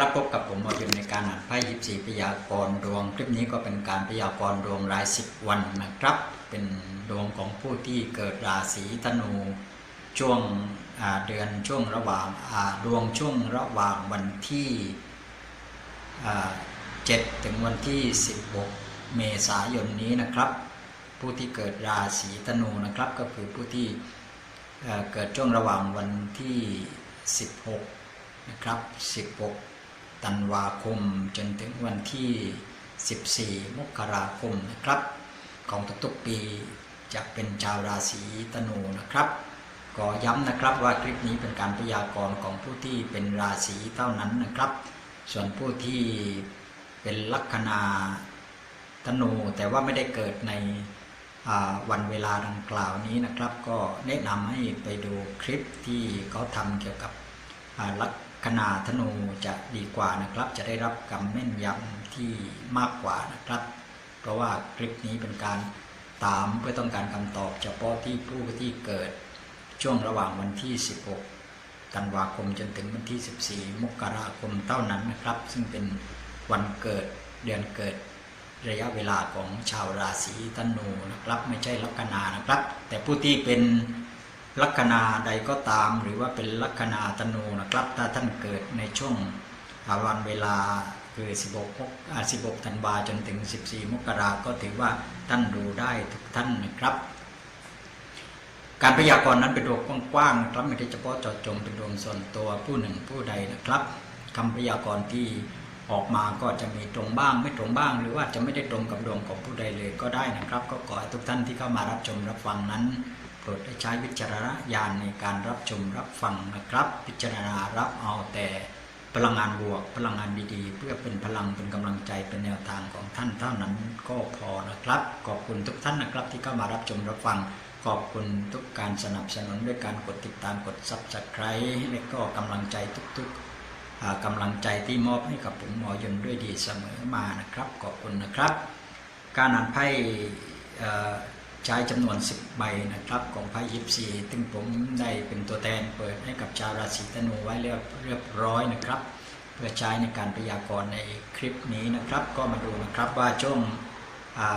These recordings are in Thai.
ครับพบกับผมหมอยุนในการอ่านไพ่ยิบสีพยากรณ์ดวง คลิปนี้ก็เป็นการพยากรณ์ดวงรายสิบวันนะครับ เป็นดวงของผู้ที่เกิดราศีธนู ช่วงเดือนช่วงระหว่างดวงช่วงระหว่างวันที่7ถึงวันที่ 16 เมษายนนี้นะครับ ผู้ที่เกิดราศีธนูนะครับก็คือผู้ที่เอ่อเกิดช่วงระหว่างวันที่ 16 นะครับ 16 ธันวาคมจนถึงวันที่ 14 มกราคมนะครับ ของทุกๆปีจะเป็นชาวราศีธนูนะครับก็ย้ำนะครับว่าคลิปนี้เป็นการพยากรณ์ของผู้ที่เป็นราศีเท่านั้นนะครับ ส่วนผู้ที่เป็นลัคนาธนูแต่ว่าไม่ได้เกิดในวันเวลาดังกล่าวนี้นะครับ ก็แนะนำให้ไปดูคลิปที่เขาทำเกี่ยวกับลัค นาธนูจะดีกว่านะครับ จะได้รับคำแม่นยำที่มากกว่านะครับ เพราะว่าคลิปนี้เป็นการตามเพื่อต้องการคำตอบเฉพาะที่ผู้ที่เกิดช่วงระหว่างวันที่ 16 ธันวาคมจนถึงวันที่ 14 มกราคมเท่านั้นนะครับ ซึ่งเป็นวันเกิดเดือนเกิดระยะเวลาของชาวราศีธนูนะครับ ไม่ใช่ลัคนานะครับ แต่ผู้ที่เป็น ลัคนาใดก็ตาม หรือว่าเป็นลัคนาธนูนะครับ ถ้าท่านเกิดในช่วงวันเวลาคือ 16มกอ่า16ธันวาจนถึง 14 มกราก็ถือว่าท่านดูได้ทุกท่านนะครับ การพยากรณ์นั้นเป็นดวงกว้างๆนะครับไม่ได้เฉพาะเจาะจงเป็นดวงส่วนตัวผู้หนึ่งผู้ใดนะครับคำพยากรณ์ที่ออกมาก็จะมีตรงบ้างไม่ตรงบ้าง หรือว่าจะไม่ได้ตรงกับดวงของผู้ใดเลยก็ได้นะครับ ก็ขอให้ทุกท่านที่เข้ามารับชมรับฟังนั้น รดได้ใช้วิจารณญาณในการรับชมรับฟังนะครับ พิจารณารับเอาแต่พลังงานบวกพลังงานดีๆ เพื่อเป็นพลังเป็นกำลังใจเป็นแนวทางของท่านเท่านั้นก็พอนะครับ ขอบคุณทุกท่านนะครับที่เข้ามารับชมรับฟัง ขอบคุณทุกการสนับสนุนด้วยการกดติดตามกดซับสไครต์และก็กำลังใจทุกๆอ่ากำลังใจที่มอบให้กับผมหมอยนด้วยดีเสมอมานะครับ ขอบคุณนะครับ การอ่านไพ่ ใช้จำนวน 10 ใบนะครับ ของไพ่ยิปซีซึ่งผมได้เป็นตัวแทนเปิดให้กับชาวราศีธนูไว้เรียบเรียบร้อยนะครับ เพื่อใช้ในการพยากรณ์ในคลิปนี้นะครับ ก็มาดูนะครับว่าช่วง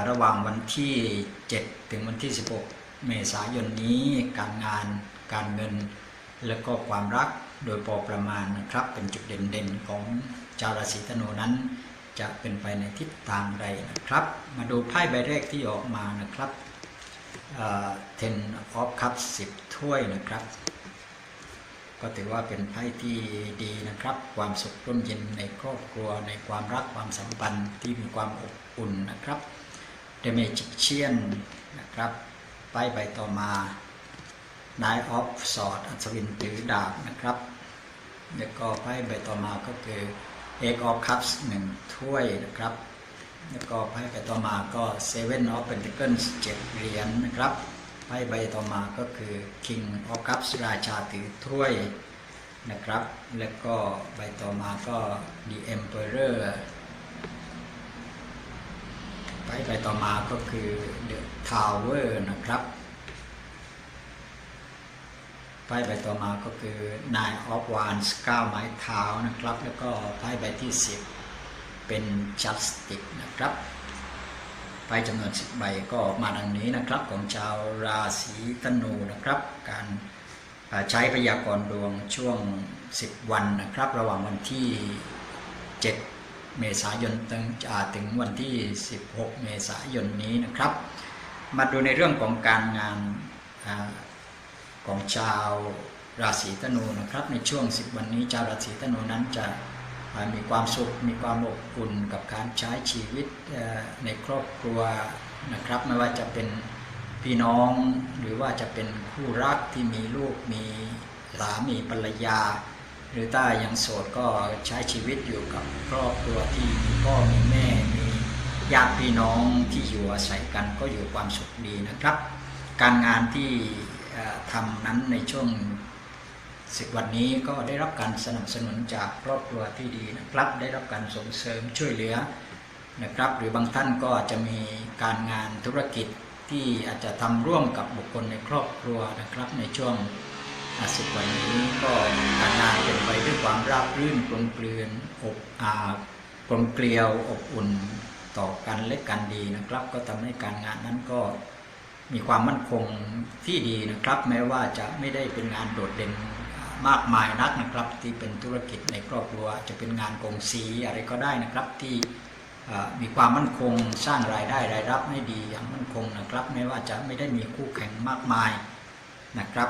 ระหว่างวันที่ 7 ถึงวันที่ 16 เมษายนนี้การงานการเงิน และก็ความรักโดยพอประมาณนะครับ เป็นจุดเด่นๆของชาวราศีธนูนั้นจะเป็นไปในทิศทางใดนะครับ มาดูไพ่ใบแรกที่ออกมานะครับ เทนออฟคัพสิบถ้วยนะครับ ก็ถือว่าเป็นไพ่ที่ดีนะครับ ความสุขร่มเย็นในครอบครัว ในความรักความสัมพันธ์ที่มีความอบอุ่นนะครับเดเมจิเชียนนะครับไพ่ใบต่อมา Nine of Swords อัศวินถือดาบนะครับแล้วก็ไพ่ใบต่อมาก็คือ Eight of Cups หนึ่งถ้วยนะครับ แล้วก็ไพ่ใบต่อมาก็ Seven of Pentacles เจ็ดเหรียญนะครับไพ่ใบต่อมาก็คือ King of Cups ราชาถือถ้วยนะครับ แล้วก็ใบต่อมาก็ The Emperor ไพ่ใบต่อมาก็คือ The Tower นะครับไพ่ใบต่อมาก็คือ Nine of Wands 9ไม้เท้านะครับ แล้วก็ไพ่ใบที่ 10 เป็น Justice นะครับไพ่จำนวน10ใบก็มาดังนี้นะครับของชาวราศีธนูนะครับ การใช้พยากรณ์ดวงช่วง 10 วันนะครับ ระหว่างวันที่ 7 เมษายนถึงถึงวันที่ 16 เมษายนนี้นะครับ มาดูในเรื่องของการงานของชาวราศีธนูนะครับ ในช่วง 10 วันนี้ชาวราศีธนูนั้นจะ มีความสุขมีความอบอุ่นกับการใช้ชีวิตในครอบครัวนะครับ ไม่ว่าจะเป็นพี่น้องหรือว่าจะเป็นคู่รักที่มีลูกมีสามีภรรยา หรือถ้ายังโสดก็ใช้ชีวิตอยู่กับครอบครัวที่มีพ่อมีแม่มีญาติพี่น้องที่อยู่อาศัยกันก็อยู่ความสุขดีนะครับ การงานที่ทำนั้นในช่วง สิบวันนี้ก็ได้รับการสนับสนุนจากครอบครัวที่ดีนะครับ ได้รับการส่งเสริมช่วยเหลือนะครับ หรือบางท่านก็อาจจะมีการงานธุรกิจที่อาจจะทำร่วมกับบุคคลในครอบครัวนะครับ ในช่วงสิบวันนี้ก็การงานเป็นไปด้วยความราบรื่นกลมเกลือนอบอากลมเกลียวอบอุ่นต่อกันและกันดีนะครับ ก็ทำให้การงานนั้นก็มีความมั่นคงที่ดีนะครับ แม้ว่าจะไม่ได้เป็นงานโดดเด่น มากมายนักนะครับ ที่เป็นธุรกิจในครอบครัวจะเป็นงานกงสีอะไรก็ได้นะครับที่มีความมั่นคงสร้างรายได้รายรับให้ดีอย่างมั่นคงนะครับ ไม่ว่าจะไม่ได้มีคู่แข่งมากมายนะครับ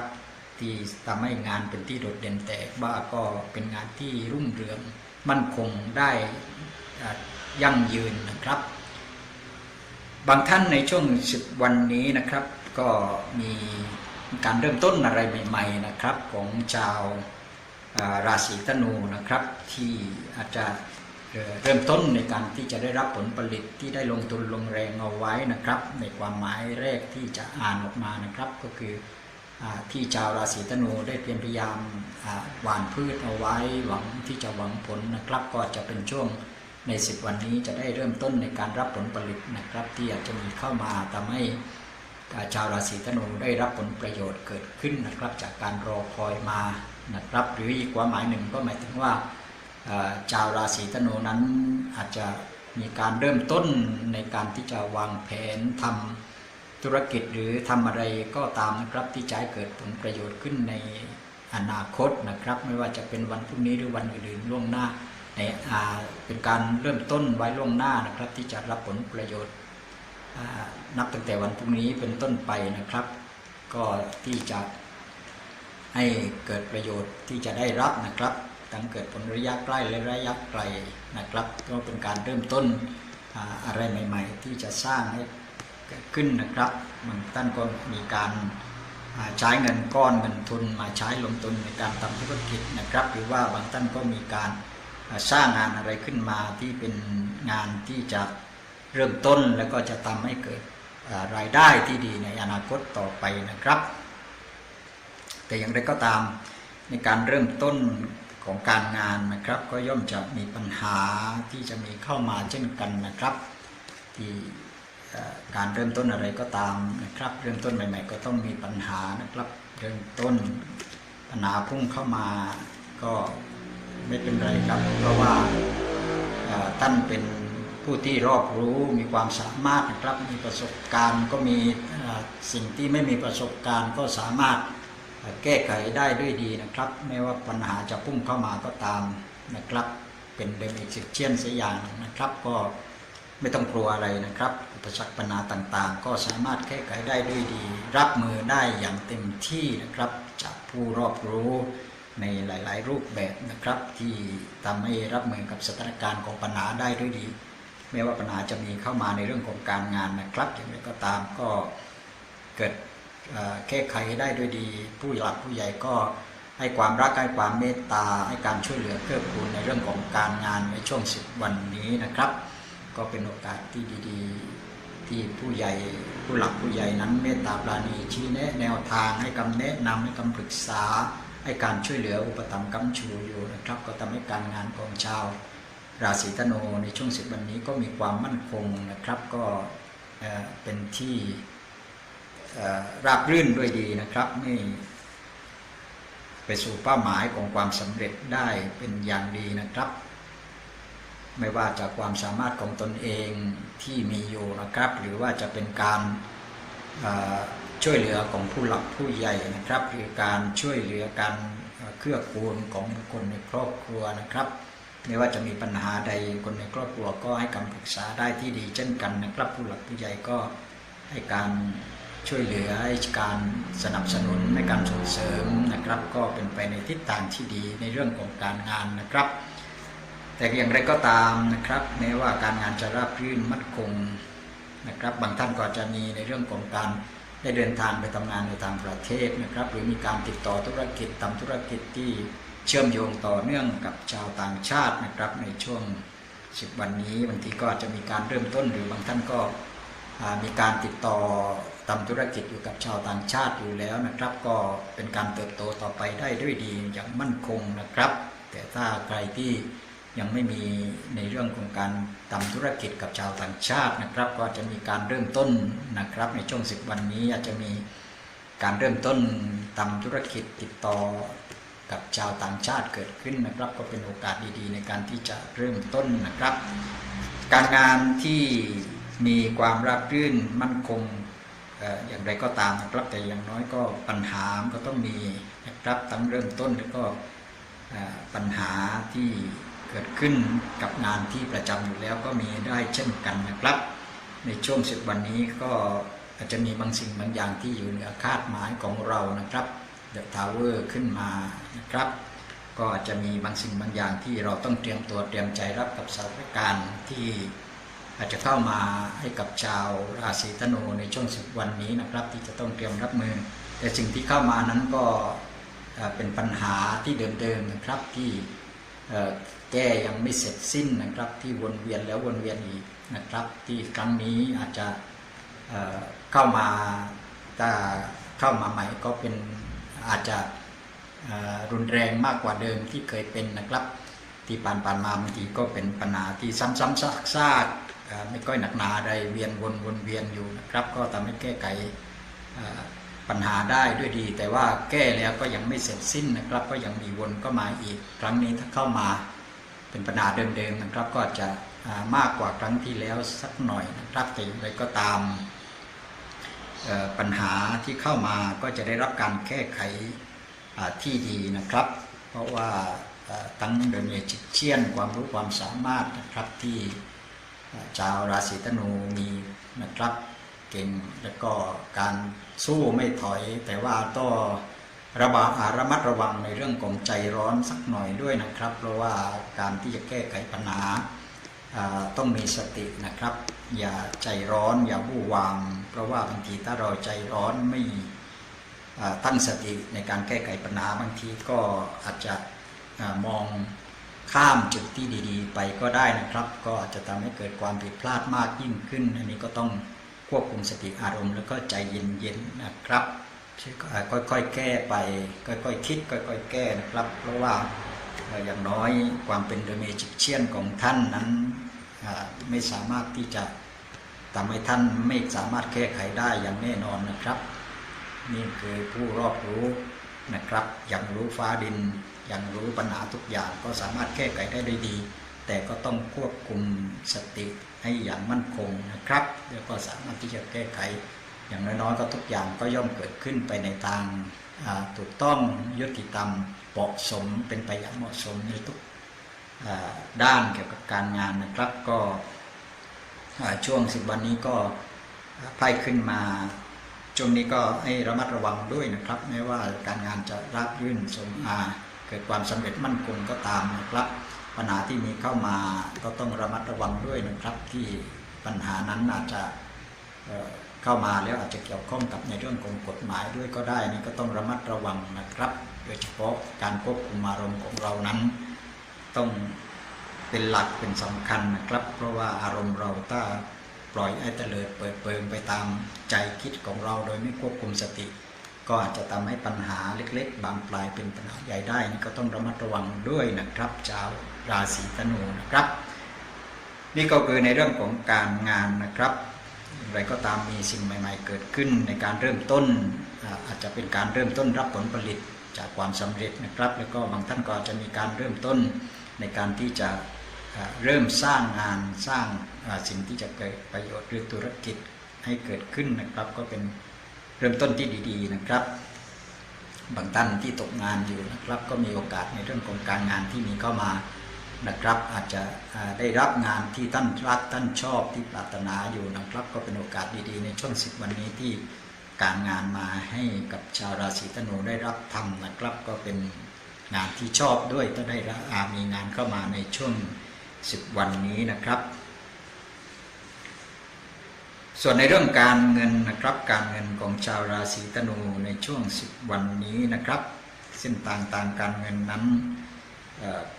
ที่ทำให้งานเป็นที่โดดเด่นแต่ว่าก็เป็นงานที่รุ่งเรืองมั่นคงได้ยั่งยืนนะครับ บางท่านในช่วงสิบวันนี้นะครับ ก็มี การเริ่มต้นอะไรใหม่ๆนะครับของชาวราศีธนูนะครับ ที่อาจจะเริ่มต้นในการที่จะได้รับผลผลิตที่ได้ลงทุนลงแรงเอาไว้นะครับ ในความหมายแรกที่จะอ่านออกมานะครับ ก็คืออที่ชาวราศีธนูได้เพียรพยายามหว่านพืชเอาไว้หวังที่จะหวังผลนะครับ ก็จะเป็นช่วงใน 10 วันนี้จะได้เริ่มต้นในการรับผลผลิตนะครับ ที่อาจจะมีเข้ามาทำให้อ่ ชาวราศีธนูได้รับผลประโยชน์เกิดขึ้นนะครับจากการรอคอยมานะครับหรืออีกความหมายหนึ่งก็หมายถึงว่าชาวราศีธนูนั้นอาจจะมีการเริ่มต้นในการที่จะวางแผนทำธุรกิจหรือทำอะไรก็ตามนะครับที่จะให้เกิดผลประโยชน์ขึ้นในอนาคตนะครับ ไม่ว่าจะเป็นวันพรุ่งนี้หรือวันอื่นๆล่วงหน้าในอ่าเป็นการเริ่มต้นไว้ล่วงหน้านะครับ ที่จะรับผลประโยชน์ นับตั้งแต่วันพรุ่งนี้เป็นต้นไปนะครับ ก็ที่จะให้เกิดประโยชน์ที่จะได้รับนะครับทั้งเกิดผลระยะใกล้และระยะไกลนะครับ ก็เป็นการเริ่มต้นอะไรใหม่ ๆ ที่จะสร้างให้เกิดขึ้นนะครับบางท่านก็มีการใช้เงินก้อนเงินทุนมาใช้ลงทุนในการทำธุรกิจนะครับ หรือว่าบางท่านก็มีการสร้างงานอะไรขึ้นมาที่เป็นงานที่จะเริ่มต้นแล้วก็จะทำให้เกิด รายได้ที่ดีในอนาคตต่อไปนะครับ แต่อย่างไรก็ตามในการเริ่มต้นของการงานนะครับ ก็ย่อมจะมีปัญหาที่จะมีเข้ามาเช่นกันนะครับที่การเริ่มต้นอะไรก็ตามนะครับ เริ่มต้นใหม่ ๆ ก็ต้องมีปัญหานะครับ เริ่มต้นปัญหาพุ่งเข้ามาก็ไม่เป็นไรครับ เพราะว่าท่านเป็น ผู้ที่รอบรู้มีความสามารถนะครับมีประสบการณ์ก็มีสิ่งที่ไม่มีประสบการณ์ก็สามารถแก้ไขได้ด้วยดีนะครับ ไม่ว่าปัญหาจะพุ่งเข้ามาก็ตามนะครับ เป็นเดมิสิเชียนเสียอย่างหนึ่งนะครับ ก็ไม่ต้องกลัวอะไรนะครับอุปสรรคปัญหาต่างๆ ก็สามารถแก้ไขได้ด้วยดี รับมือได้อย่างเต็มที่นะครับ จากผู้รอบรู้ในหลาย ๆ รูปแบบนะครับ ที่ทำให้รับมือกับสถานการณ์ของปัญหาได้ด้วยดี ไม่ว่าปัญหาจะมีเข้ามาในเรื่องของการงานนะครับ อย่างไรก็ตามก็เกิดเอ่อแก้ไขได้ด้วยดี ผู้หลักผู้ใหญ่ก็ให้ความรักให้ความเมตตาให้การช่วยเหลือเกื้อกูลในเรื่องของการงานในช่วงสิบวันนี้นะครับ ก็เป็นโอกาสที่ดี ๆ ที่ผู้ใหญ่ผู้หลักผู้ใหญ่นั้นเมตตาปราณีชี้แนะแนวทางให้คำแนะนำให้คำปรึกษาให้การช่วยเหลืออุปถัมภ์กำชูอยู่นะครับ ก็ทำให้การงานของชาว ราศีธนูในช่วงสิบวันนี้ก็มีความมั่นคงนะครับ ก็เป็นที่ราบรื่นด้วยดีนะครับไม่ไปสู่เป้าหมายของความสำเร็จได้เป็นอย่างดีนะครับ ไม่ว่าจากความสามารถของตนเองที่มีอยู่นะครับ หรือว่าจะเป็นการช่วยเหลือของผู้หลักผู้ใหญ่นะครับ หรือการช่วยเหลือการเอ่อเกื้อกูลของคคลในครอบครัวนะครับ ไม่ว่าจะมีปัญหาใดคนในครอบครัวก็ให้คำปรึกษาได้ที่ดีเช่นกันนะครับผู้หลักผู้ใหญ่ก็ให้การช่วยเหลือให้การสนับสนุนในการส่งเสริมนะครับ ก็เป็นไปในทิศทางที่ดีในเรื่องของการงานนะครับ แต่อย่างไรก็ตามนะครับแม้ว่าการงานจะราบรื่นมั่นคงนะครับ บางท่านก็จะมีในเรื่องของการได้เดินทางไปทำงานในต่างประเทศนะครับ หรือมีการติดต่อธุรกิจทำธุรกิจที่ เชื่อมโยงต่อเนื่องกับชาวต่างชาตินะครับ ในช่วง10วันนี้บางทีก็อาจจะมีการเริ่มต้นหรือบางท่านก็มีการติดต่อทำธุรกิจอยู่กับชาวต่างชาติอยู่แล้วนะครับ ก็เป็นการเติบโตต่อไปได้ด้วยดีอย่างมั่นคงนะครับ แต่ถ้าใครที่ยังไม่มีในเรื่องของการทำธุรกิจกับชาวต่างชาตินะครับ ก็จะมีการเริ่มต้นนะครับ ในช่วงสิบวันนี้อาจจะมีการเริ่มต้นทำธุรกิจติดต่อ กับชาวต่างชาติเกิดขึ้นนะครับ ก็เป็นโอกาสดีๆ ในการที่จะเริ่มต้นนะครับ การงานที่มีความราบรื่นมั่นคงอย่างไรก็ตามนะครับ แต่อย่างน้อยก็ปัญหาก็ต้องมีนะครับทั้งเริ่มต้นแล้วก็ปัญหาที่เกิดขึ้นกับงานที่ประจำอยู่แล้วก็มีได้เช่นกันนะครับ ในช่วงสิบวันนี้ก็อาจจะมีบางสิ่งบางอย่างที่อยู่เหนือคาดหมายของเรานะครับ เดอะทาวเวอร์ขึ้นมานะครับ ก็จะมีบางสิ่งบางอย่างที่เราต้องเตรียมตัวเตรียมใจรับกับสถานการณ์ที่อาจจะเข้ามาให้กับชาวราศีธนูในช่วงสิบวันนี้นะครับ ที่จะต้องเตรียมรับมือ แต่สิ่งที่เข้ามานั้นก็เป็นปัญหาที่เดิมๆนะครับที่แก้ยังไม่เสร็จสิ้นนะครับ ที่วนเวียนแล้ววนเวียนอีกนะครับ ที่ครั้งนี้อาจจะเอ่อเข้ามาถ้าเข้ามาใหม่ก็เป็น อาจจะรุนแรงมากกว่าเดิมที่เคยเป็นนะครับ ที่ผ่านๆมาบางทีก็เป็นปัญหาที่ซ้ำๆซากๆไม่ค่อยหนักหนาอะไรเวียนวนวนเวียนอยู่นะครับ ก็ทำให้แก้ไขปัญหาได้ด้วยดี แต่ว่าแก้แล้วก็ยังไม่เสร็จสิ้นนะครับ ก็ยังมีวนก็มาอีก ครั้งนี้ถ้าเข้ามาเป็นปัญหาเดิมๆนะครับ ก็จะมากกว่าครั้งที่แล้วสักหน่อยนะครับแต่อย่างไรก็ตาม ปัญหาที่เข้ามาก็จะได้รับการแก้ไขที่ดีนะครับ เพราะว่าทั้งโดยมีจิตเชี่ยนความรู้ความสามารถนะครับที่ชาวราศีธนูมีนะครับเก่งแล้วก็การสู้ไม่ถอย แต่ว่าก็ระบาอาระมัดระวังในเรื่องของใจร้อนสักหน่อยด้วยนะครับ เพราะว่าการที่จะแก้ไขปัญหา ต้องมีสตินะครับ อย่าใจร้อนอย่าวู่วามเพราะว่าบางทีถ้าเราใจร้อนไม่ตั้งสติในการแก้ไขปัญหาบางทีก็อาจจะมองข้ามจุดที่ดีๆ ไปก็ได้นะครับ ก็อาจจะทำให้เกิดความผิดพลาดมากยิ่งขึ้น อันนี้ก็ต้องควบคุมสติอารมณ์ แล้วก็ใจเย็นๆนะครับค่อยๆแก้ไป ค่อยๆคิด ค่อยๆแก้นะครับ เพราะว่า อย่างน้อยความเป็นโดเมจิเชียนของท่านนั้นไม่สามารถที่จะทำให้ท่านไม่สามารถแก้ไขได้อย่างแน่นอนนะครับ นี่คือผู้รอบรู้นะครับอย่างรู้ฟ้าดินอย่างรู้ปัญหาทุกอย่างก็สามารถแก้ไขได้ด้วยดี แต่ก็ต้องควบคุมสติให้อย่างมั่นคงนะครับ แล้วก็สามารถที่จะแก้ไข อย่างน้อยๆก็ทุกอย่างก็ย่อมเกิดขึ้นไปในทาง ถูกต้องยุติธรรมเหมาะสมเป็นไปอย่างเหมาะสมในทุกด้านเกี่ยวกับการงานนะครับ ก็ช่วงสิบวันนี้ก็ไพ่ขึ้นมาช่วงนี้ก็ให้ระมัดระวังด้วยนะครับแม้ว่าการงานจะราบรื่นสมอาเกิดความสำเร็จมั่นคงก็ตามนะครับ ปัญหาที่มีเข้ามาก็ต้องระมัดระวังด้วยนะครับ ที่ปัญหานั้นอาจจะ เข้ามาแล้วอาจจะเกี่ยวข้องกับในเรื่องของกฎหมายด้วยก็ได้นี่ก็ต้องระมัดระวังนะครับ โดยเฉพาะการควบคุมอารมณ์ของเรานั้น ต้องเป็นหลักเป็นสำคัญนะครับ เพราะว่าอารมณ์เราถ้าปล่อยให้เตลิดเปิดเปิงไปตามใจคิดของเราโดยไม่ควบคุมสติ ก็อาจจะทำให้ปัญหาเล็ก ๆ บานปลายเป็นปัญหาใหญ่ได้นี่ก็ต้องระมัดระวังด้วยนะครับชาวราศีธนูนะครับ นี่ก็คือในเรื่องของการงานนะครับ อย่างไรก็ตามมีสิ่งใหม่ ๆ เกิดขึ้นในการเริ่มต้น อาจจะเป็นการเริ่มต้นรับผลผลิตจากความสำเร็จนะครับ แล้วก็บางท่านก็จะมีการเริ่มต้นในการที่จะเริ่มสร้างงานสร้างสิ่งที่จะเกิดประโยชน์หรือธุรกิจให้เกิดขึ้นนะครับ ก็เป็นเริ่มต้นที่ดี ๆนะครับ บางท่านที่ตกงานอยู่นะครับ ก็มีโอกาสในเรื่องของการงานที่มีเข้ามา นะครับ อาจจะได้รับงานที่ท่านรักท่านชอบที่ปรารถนาอยู่นะครับ ก็เป็นโอกาสดีๆ ในช่วงสิบวันนี้ที่การงานมาให้กับชาวราศีธนูได้รับทำนะครับ ก็เป็นงานที่ชอบด้วยถ้าได้รับมีงานเข้ามาในช่วงสิบวันนี้นะครับ ส่วนในเรื่องการเงินนะครับ การเงินของชาวราศีธนูในช่วงสิบวันนี้นะครับเส้นทางทางการเงินนั้น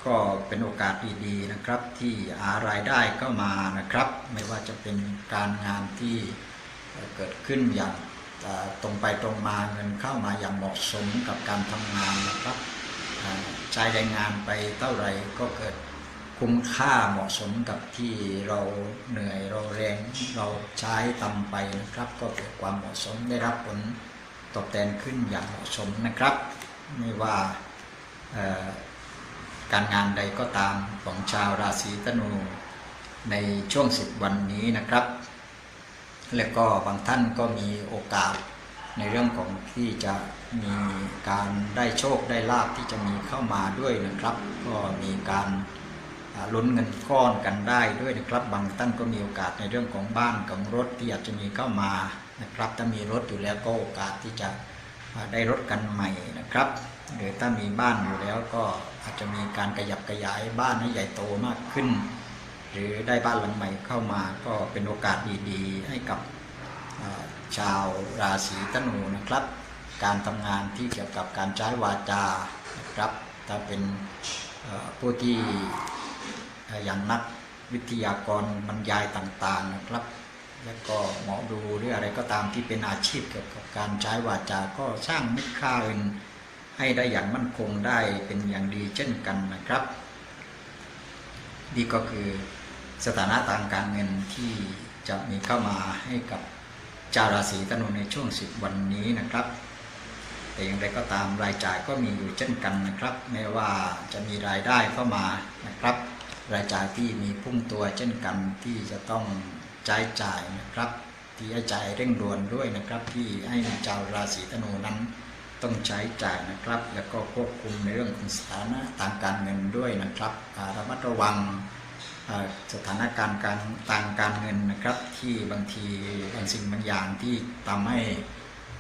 ก็เป็นโอกาสดีๆนะครับ ที่หารายได้เข้ามานะครับ ไม่ว่าจะเป็นการงานที่เกิดขึ้นอย่างตรงไปตรงมาเงินเข้ามาอย่างเหมาะสมกับการทำงานนะครับใช้แรงงานไปเท่าไหร่ก็เกิดคุ้มค่าเหมาะสมกับที่เราเหนื่อยเราแรงเราใช้ทำไปนะครับ ก็เกิดความเหมาะสมได้รับผลตอบแทนขึ้นอย่างเหมาะสมนะครับ ไม่ว่า การงานใดก็ตามของชาวราศีธนูในช่วงสิบวันนี้นะครับ และก็บางท่านก็มีโอกาสในเรื่องของที่จะมีการได้โชคได้ลาบที่จะมีเข้ามาด้วยนะครับ ก็มีการลุ้นเงินก้อนกันได้ด้วยนะครับ บางท่านก็มีโอกาสในเรื่องของบ้านของรถที่อาจจะมีเข้ามานะครับถ้ามีรถอยู่แล้วก็โอกาสที่จะได้รถกันใหม่นะครับ หรือถ้ามีบ้านอยู่แล้วก็อาจจะมีการขยับขยายบ้านให้ใหญ่โตมากขึ้น หรือได้บ้านหลังใหม่เข้ามาก็เป็นโอกาสดีๆ ให้กับชาวราศีธนูนะครับ การทำงานที่เกี่ยวกับการใช้วาจานะครับถ้าเป็นผู้ที่อย่างนักวิทยากรบรรยายต่างๆนะครับ แล้วก็หมอดูหรืออะไรก็ตามที่เป็นอาชีพเกี่ยวกับการใช้วาจาก็สร้างมิตรค่าเงิน ให้ได้อย่างมั่นคงได้เป็นอย่างดีเช่นกันนะครับ นี่ก็คือสถานะทางการเงินที่จะมีเข้ามาให้กับชาวราศีธนูในช่วง 10 วันนี้นะครับ แต่อย่างไรก็ตามรายจ่ายก็มีอยู่เช่นกันนะครับแม้ว่าจะมีรายได้เข้ามานะครับ รายจ่ายที่มีพุ่งตัวเช่นกันที่จะต้องใช้จ่ายนะครับ ที่ให้จ่ายเร่งด่วนด้วยนะครับ ที่ให้ชาวราศีธนูนั้น ต้องใช้จ่ายนะครับ แล้วก็ควบคุมในเรื่องของสถานะทางการเงินด้วยนะครับระมัดระวังสถานการณ์การทางการเงินนะครับ ที่บางทีบางสิ่งบางอย่างที่ทำให้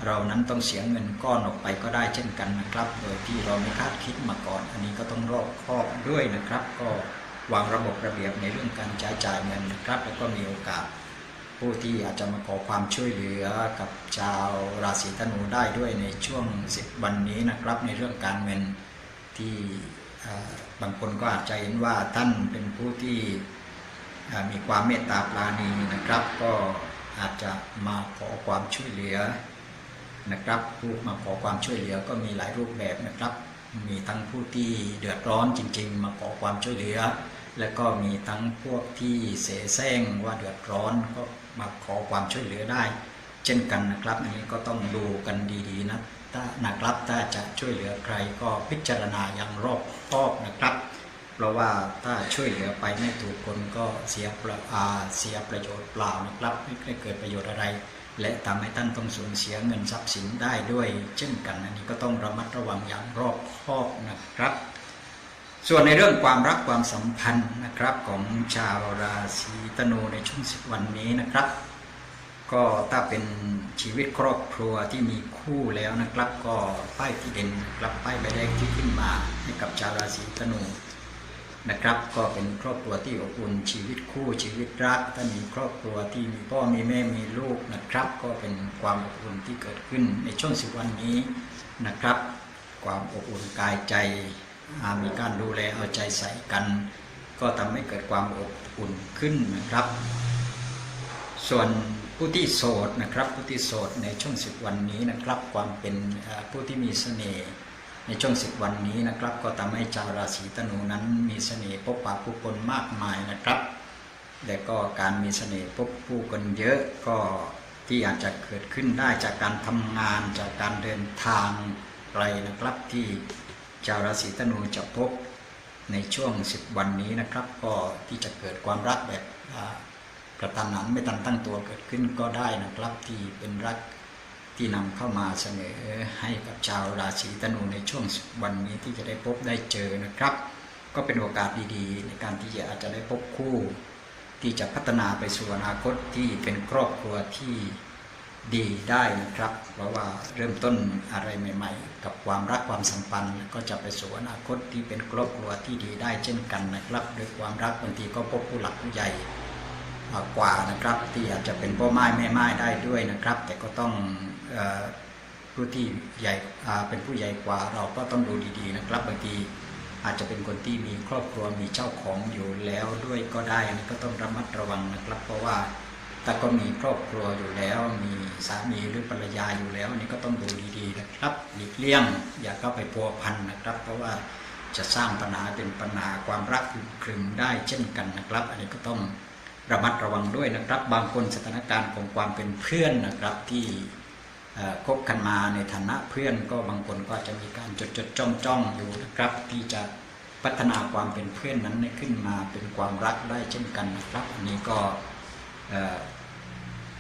เรานั้นต้องเสียเงินก้อนออกไปก็ได้เช่นกันนะครับ โดยที่เราไม่คาดคิดมาก่อน อันนี้ก็ต้องรอบคอบด้วยนะครับ ก็วางระบบระเบียบในเรื่องการใช้จ่ายเงินนะครับ แล้วก็มีโอกาส ผู้ที่อาจจะมาขอความช่วยเหลือกับชาวราศีธนูได้ด้วยในช่วง 10 วันนี้นะครับ ในเรื่องการเงินที่บางคนก็อาจจะเห็นว่าท่านเป็นผู้ที่มีความเมตตาปราณีนะครับ ก็อาจจะมาขอความช่วยเหลือนะครับผู้มาขอความช่วยเหลือก็มีหลายรูปแบบนะครับ มีทั้งผู้ที่เดือดร้อนจริง ๆ มาขอความช่วยเหลือ และก็มีทั้งพวกที่เสแสร้งว่าเดือดร้อนก็มาขอความช่วยเหลือได้ เช่นกันนะครับอันนี้ก็ต้องดูกันดีๆนะถ้านะครับถ้าจะช่วยเหลือใครก็พิจารณาอย่างรอบคอบนะครับ เพราะว่าถ้าช่วยเหลือไปไม่ถูกคนก็เสียประอาเสียประโยชน์เปล่านะครับไม่ได้เกิดประโยชน์อะไร และทำให้ท่านต้องสูญเสียเงินทรัพย์สินได้ด้วย เช่นกันอันนี้ก็ต้องระมัดระวังอย่างรอบคอบนะครับ ส่วนในเรื่องความรักความสัมพันธ์นะครับของชาวราศีธนูในช่วงสิบวันนี้นะครับ ก็ถ้าเป็นชีวิตครอบครัวที่มีคู่แล้วนะครับ ก็ป้ายที่เด่นครับป้ายใบแรกที่ขึ้นมาให้กับชาวราศีธนูนะครับ ก็เป็นครอบครัวที่อบอุ่นชีวิตคู่ชีวิตรักถ้ามีครอบครัวที่มีพ่อมีแม่มีลูกนะครับ ก็เป็นความอบอุ่นที่เกิดขึ้นในช่วงสิบวันนี้นะครับ ความอบอุ่นกายใจ มีการดูแลเอาใจใส่กัน ก็ทำให้เกิดความอบอุ่นขึ้นนะครับ ส่วนผู้ที่โสดนะครับ ผู้ที่โสดในช่วงสิบวันนี้นะครับ ความเป็นผู้ที่มีเสน่ห์ในช่วงสิบวันนี้นะครับ ก็ทำให้ชาวราศีธนูนั้นมีเสน่ห์พบปะผู้คนมากมายนะครับ และก็การมีเสน่ห์พบผู้คนเยอะก็ที่อาจจะเกิดขึ้นได้จากการทำงานจากการเดินทางไกลนะครับที่ ชาวราศีธนูจะพบในช่วง 10 วันนี้นะครับ ก็ที่จะเกิดความรักแบบกระตันหันไม่ทันตั้งตัวเกิดขึ้นก็ได้นะครับที่เป็นรักที่นำเข้ามาเสนอให้กับชาวราศีธนูในช่วง 10 วันนี้ที่จะได้พบได้เจอนะครับ ก็เป็นโอกาสดีๆ ในการที่จะอาจจะได้พบคู่ ที่จะพัฒนาไปสู่อนาคตที่เป็นครอบครัวที่ ดีได้นะครับ เพราะว่าเริ่มต้นอะไรใหม่ ๆ กับความรักความสัมพันธ์ก็จะไปสู่อนาคตที่เป็นครอบครัวที่ดีได้เช่นกันนะครับด้วยความรักบางทีก็พบผู้หลักผู้ใหญ่มากกว่านะครับ ที่อาจจะเป็นพ่อไม้แม่ไม้ได้ด้วยนะครับ แต่ก็ต้องผู้ที่ใหญ่เป็นผู้ใหญ่กว่าเราก็ต้องดูดีๆนะครับบางทีอาจจะเป็นคนที่มีครอบครัวมีเจ้าของอยู่แล้วด้วยก็ได้อันนี้ก็ต้องระมัดระวังนะครับ เพราะว่า ถ้าก็มีครอบครัวอยู่แล้ว มีสามีหรือภรรยาอยู่แล้วอันนี้ก็ต้องดูดีๆนะครับหลีกเลี่ยง อย่าเข้าไปพัวพันนะครับ เพราะว่าจะสร้างปัญหาเป็นปัญหาความรักครึมได้เช่นกันนะครับ อันนี้ก็ต้องระมัดระวังด้วยนะครับ บางคนสถานการณ์ของความเป็นเพื่อนนะครับที่คบกันมาในฐานะเพื่อนก็บางคนก็จะมีการจดจดจ้องจ้องอยู่นะครับ ที่จะพัฒนาความเป็นเพื่อนนั้นให้ขึ้นมาเป็นความรักได้เช่นกันนะครับ อันนี้ก็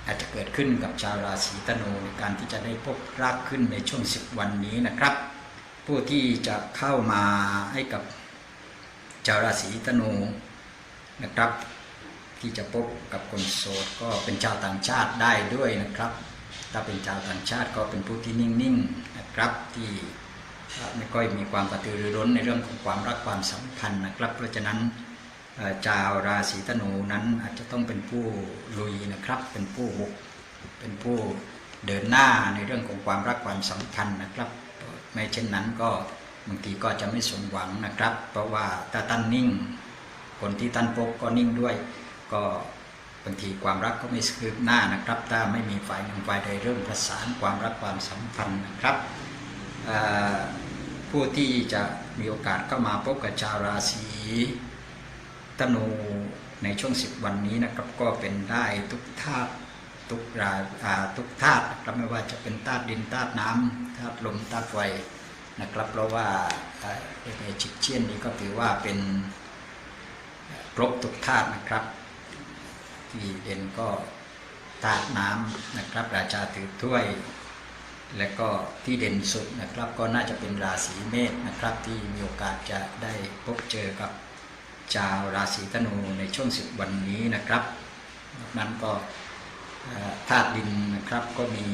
อาจจะเกิดขึ้นกับชาวราศีธนูในการที่จะได้พบรักขึ้นในช่วงสิบวันนี้นะครับ ผู้ที่จะเข้ามาให้กับชาวราศีธนูนะครับ ที่จะพบกับคนโสดก็เป็นชาวต่างชาติได้ด้วยนะครับ ถ้าเป็นชาวต่างชาติก็เป็นผู้ที่นิ่งๆนะครับที่ไม่ค่อยมีความกระตือรือร้นในเรื่องของความรักความสัมพันธ์นะครับ เพราะฉะนั้น ชาวราศีธนูนั้นอาจจะต้องเป็นผู้ลุยนะครับ เป็นผู้บุก เป็นผู้เดินหน้าในเรื่องของความรักความสัมพันธ์นะครับ ไม่เช่นนั้นก็บางทีก็จะไม่สมหวังนะครับ เพราะว่าถ้าท่านนิ่ง คนที่ท่านพบก็นิ่งด้วย ก็บางทีความรักก็ไม่คืบหน้านะครับ ถ้าไม่มีฝ่ายหนึ่งฝ่ายใดเริ่มประสานความรักความสัมพันธ์นะครับผู้ที่จะมีโอกาสเข้ามาพบกับชาวราศี ธนูในช่วงสิบวันนี้นะครับก็เป็นได้ทุกธาตุทุกราทุกธาตุครับไม่ว่าจะเป็นธาตุดินธาตุน้ำธาตุลมธาตุไฟนะครับ เพราะว่าในจิตเชียนนี้ก็ถือว่าเป็นครบทุกธาตุนะครับ ที่เด่นก็ธาตุน้ำนะครับ ราชาถือถ้วย และก็ที่เด่นสุดนะครับ ก็น่าจะเป็นราศีเมษนะครับ ที่มีโอกาสจะได้พบเจอกับ ชาวราศีธนูในช่วงสิบวันนี้นะครับนั้นก็ธาตุดินนะครับก็มี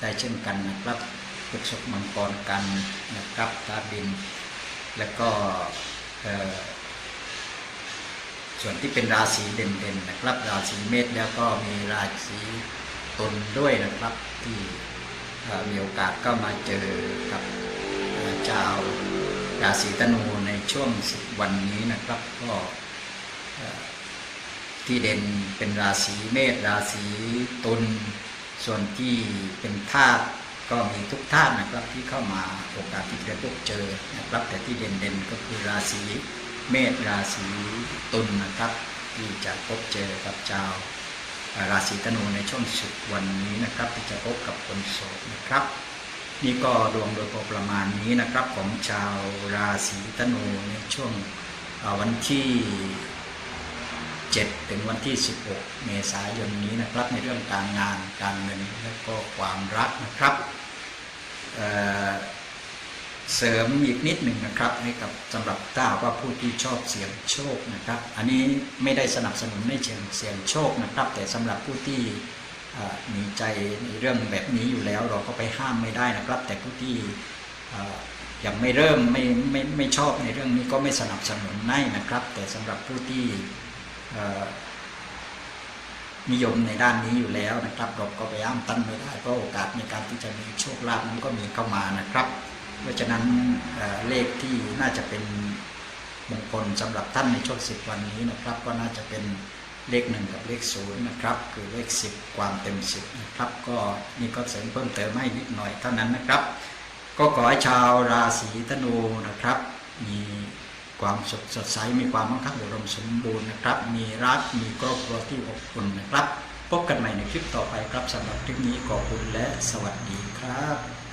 ได้เช่นกันนะครับพฤกษกมังกรกันนะครับธาตุดิน แล้วก็ส่วนที่เป็นราศีเด่นๆนะครับ ราศีเมษแล้วก็มีราศีตุลด้วยนะครับที่มีโอกาสก็มาเจอกับชาวราศีธนู ช่วงสิบวันนี้นะครับก็ที่เด่นเป็นราศีเมษราศีตุลส่วนที่เป็นธาตุก็มีทุกธาตุนะครับที่เข้ามาโอกาสที่จะพบเจอนะครับ แต่ที่เด่นๆก็คือราศีเมษราศีตุลนะครับ ที่จะพบเจอกับชาวราศีธนูในช่วงสุดวันนี้นะครับ ที่จะพบกับคนโสดนะครับ นี่ก็ดวงโดยพอประมาณนี้นะครับของชาวราศีธนูในช่วงวันที่ 7 ถึงวันที่ 16 เมษายนนี้นะครับในเรื่องการงานการเงินและก็ความรักนะครับเเสริมอีกนิดหนึ่งนะครับให้กับสำหรับถ้าหากว่าผู้ที่ชอบเสี่ยงโชคนะครับ อันนี้ไม่ได้สนับสนุนให้เสี่ยงเสี่ยงโชคนะครับ แต่สำหรับผู้ที่ มีใจในเรื่องแบบนี้อยู่แล้ว เราก็ไปห้ามไม่ได้นะครับ แต่ผู้ที่ยังไม่เริ่มไม่ไม่ไม่ชอบในเรื่องนี้ก็ไม่สนับสนุนให้นะครับ แต่สำหรับผู้ที่นิยมในด้านนี้อยู่แล้วนะครับ เราก็ไปอ้ามตั้นไม่ได้เพราะโอกาสในการที่จะมีโชคลาภนั้นก็มีเข้ามานะครับ เพราะฉะนั้นเเลขที่น่าจะเป็นมงคลสำหรับท่านในช่วงสิบวันนี้นะครับ ก็น่าจะเป็น เลขหนึ่งกับเลขศูนย์นะครับ คือเลขสิบความเต็มสิบนะครับ ก็นี่ก็เสริมเพิ่มเติมให้นิดหน่อยเท่านั้นนะครับ ก็ขอให้ชาวราศีธนูนะครับ มีความสดสดใสมีความมั่งคั่งอุดมสมบูรณ์นะครับ มีรักมีครอบครัวที่อบอุ่นนะครับ พบกันใหม่ในคลิปต่อไปครับสำหรับคลิปนี้ขอบคุณและสวัสดีครับ